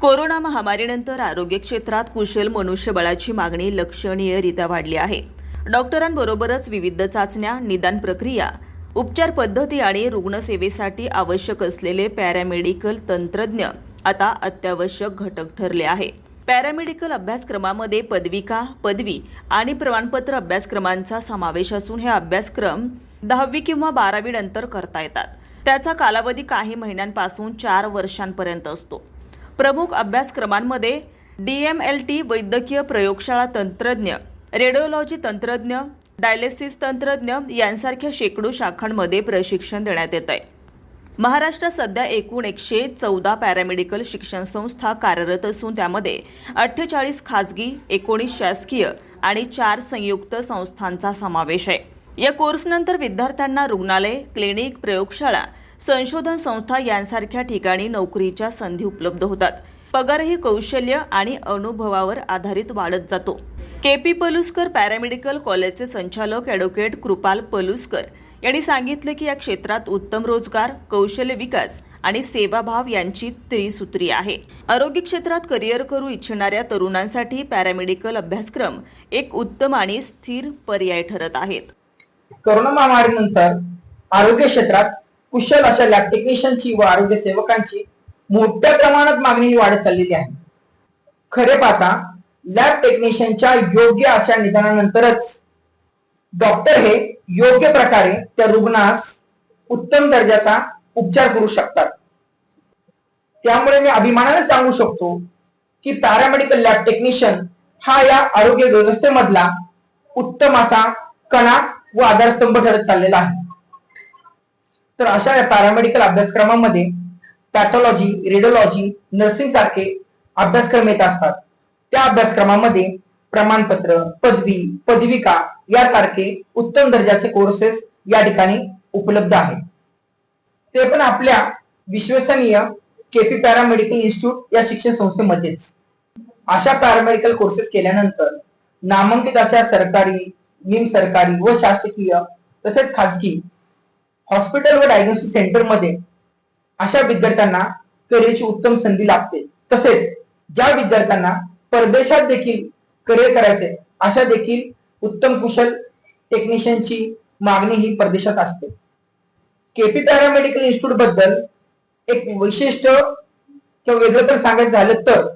Corona महामारीनंतर आरोग्य क्षेत्रात कुशल मनुष्यबळाची मागणी लक्षणीयरित्या वाढली आहे. डॉक्टरांबरोबरच विविध चाचण्या निदान प्रक्रिया उपचार पद्धती आणि रुग्णसेवेसाठी आवश्यक असलेले पॅरामेडिकल तंत्रज्ञ आता अत्यावश्यक घटक ठरले आहे. पॅरामेडिकल अभ्यासक्रमामध्ये पदविका पदवी आणि प्रमाणपत्र अभ्यासक्रमांचा समावेश असून हे अभ्यासक्रम दहावी किंवा बारावी नंतर करता येतात. त्याचा कालावधी काही महिन्यांपासून चार वर्षांपर्यंत असतो. प्रमुख अभ्यासक्रमांमध्ये डी एम एल टी वैद्यकीय प्रयोगशाळा तंत्रज्ञ रेडिओलॉजी तंत्रज्ञ डायलेसिस तंत्रज्ञ यांसारख्या शेकडो शाखांमध्ये प्रशिक्षण देण्यात येत आहे. महाराष्ट्रात सध्या एकूण एकशे चौदा पॅरामेडिकल शिक्षण संस्था कार्यरत असून त्यामध्ये अठ्ठेचाळीस खाजगी एकोणीस शासकीय आणि चार संयुक्त संस्थांचा समावेश आहे. या कोर्सनंतर विद्यार्थ्यांना रुग्णालय क्लिनिक प्रयोगशाळा संशोधन संस्था यांसारख्या ठिकाणी नोकरीच्या संधी उपलब्ध होतात. पगारही कौशल्य आणि अनुभवावर आधारित वाढत जातो. केपी पलुस्कर पॅरामेडिकल कॉलेजचे संचालक ॲडव्होकेट कृपाल पलुस्कर यांनी सांगितले की या क्षेत्रात उत्तम रोजगार कौशल्य विकास आणि सेवाभाव यांची त्रिसूत्री आहे. आरोग्य क्षेत्रात करिअर करू इच्छिणाऱ्या तरुणांसाठी पॅरामेडिकल अभ्यासक्रम एक उत्तम आणि स्थिर पर्याय ठरत आहेत. कोरोना महामारीनंतर आरोग्य क्षेत्रात कुशल अशा लॅब टेक्निशियनची व आरोग्य सेवकांची मोठ्या प्रमाणात मागणी वाढत चाललेली आहे. खरे पाहता लॅब टेक्निशियनच्या योग्य अशा निदानानंतरच डॉक्टर हे योग्य प्रकारे त्या रुग्णास उत्तम दर्जाचा उपचार करू शकतात. त्यामुळे मी अभिमानाने सांगू शकतो की पॅरामेडिकल लॅब टेक्निशियन हा या आरोग्य व्यवस्थेमधला उत्तम असा कणा व आधारस्तंभ ठरत चाललेला आहे. तर अशा या पॅरामेडिकल अभ्यासक्रमामध्ये पॅथॉलॉजी रेडिओलॉजी नर्सिंग सारखे अभ्यासक्रम येत असतात. त्या अभ्यासक्रमामध्ये प्रमाणपत्र पदवी पदविका यासारखे उत्तम दर्जाचे कोर्सेस या ठिकाणी उपलब्ध आहेत. ते पण आपल्या विश्वसनीय केपी पॅरामेडिकल इन्स्टिट्यूट या शिक्षण संस्थेमध्येच. अशा पॅरामेडिकल कोर्सेस केल्यानंतर नामांकित अशा सरकारी निम सरकारी व शासकीय तसेच खाजगी हॉस्पिटल व डायग्नोसिस सेंटरमध्ये अशा विद्यार्थ्यांना करिअरची उत्तम संधी लाभते तसेच ज्या विद्यार्थ्यांना परदेशात देखील करिअर करायचे अशा देखील उत्तम कुशल टेक्निशियनची मागणी ही परदेशात असते. केपी पॅरामेडिकल इन्स्टिट्यूटबद्दल एक वैशिष्ट्य किंवा वेगळं तर सांगायचं झालं तर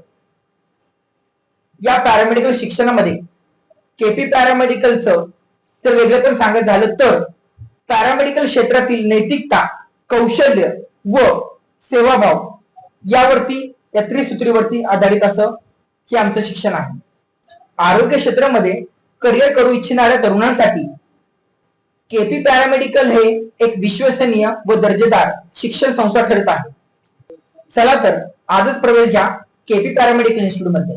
या पॅरामेडिकल शिक्षणामध्ये केपी पॅरामेडिकलचं तर वेगळं पण सांगायचं झालं तर पॅरामेडिकल क्षेत्रातील नैतिकता कौशल्य व सेवाभाव यावरती या त्रिसूत्रीवरती आधारित असं हे आमचं शिक्षण आहे. आरोग्य क्षेत्रामध्ये करिअर करू इच्छिणाऱ्या तरुणांसाठी केपी पॅरामेडिकल हे एक विश्वसनीय व दर्जेदार शिक्षण संस्था ठरत आहे. चला तर आजच प्रवेश घ्या केपी पॅरामेडिकल इन्स्टिट्यूटमध्ये.